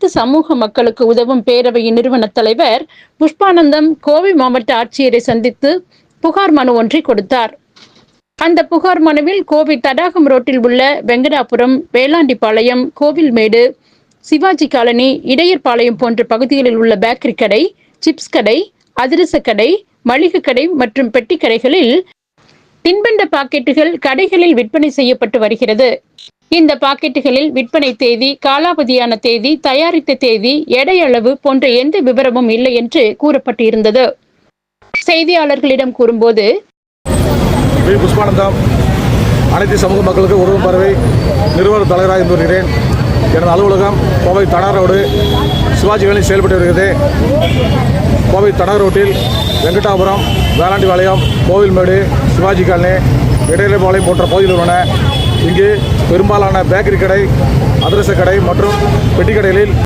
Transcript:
அனைத்து சமூக மக்களுக்கு உதவும் பேரவையின் நிறுவன தலைவர் புஷ்பானந்தம் கோவை மாவட்ட ஆட்சியரை சந்தித்து புகார் மனு ஒன்றை கொடுத்தார். அந்த புகார் மனுவில் கோவை தடாகம் ரோட்டில் உள்ள வெங்கடாபுரம் வேளாண்டிப்பாளையம் கோவில்மேடு சிவாஜி காலனி இடையர்பாளையம் போன்ற பகுதிகளில் உள்ள பேக்கரி கடை சிப்ஸ் கடை அதிரச கடை மளிகை கடை மற்றும் பெட்டி கடைகளில் தின்பண்ட பாக்கெட்டுகள் கடைகளில் விற்பனை செய்யப்பட்டு வருகிறது. இந்த பாக்கெட்டுகளில் விற்பனை தேதி காலாவதியான தேதி தயாரித்த தேதி எடையளவு போன்ற எந்த விவரமும் இல்லை என்று கூறப்பட்டிருந்தது. செய்தியாளர்களிடம் கூறும்போது அனைத்து சமூக மக்களுக்கு உறவு பறவை நிறுவன தலைவராக இருந்து வருகிறேன் எனது அலுவலகம் கோவை தடார் ரோடு. சிவாஜிகளில் செயல்பட்டு வருகிறது. கோவை தடார் ரோட்டில் வெங்கடாபுரம் வேளாண்டிபாளையம் கோவில்மேடு சிவாஜி காலனி இடையிலைபாளையம் போன்ற பகுதிகள் உள்ளன. இங்கு பெரும்பாலான பேக்கரி கடை அதிரச கடை மற்றும் பெட்டி கடைகளில்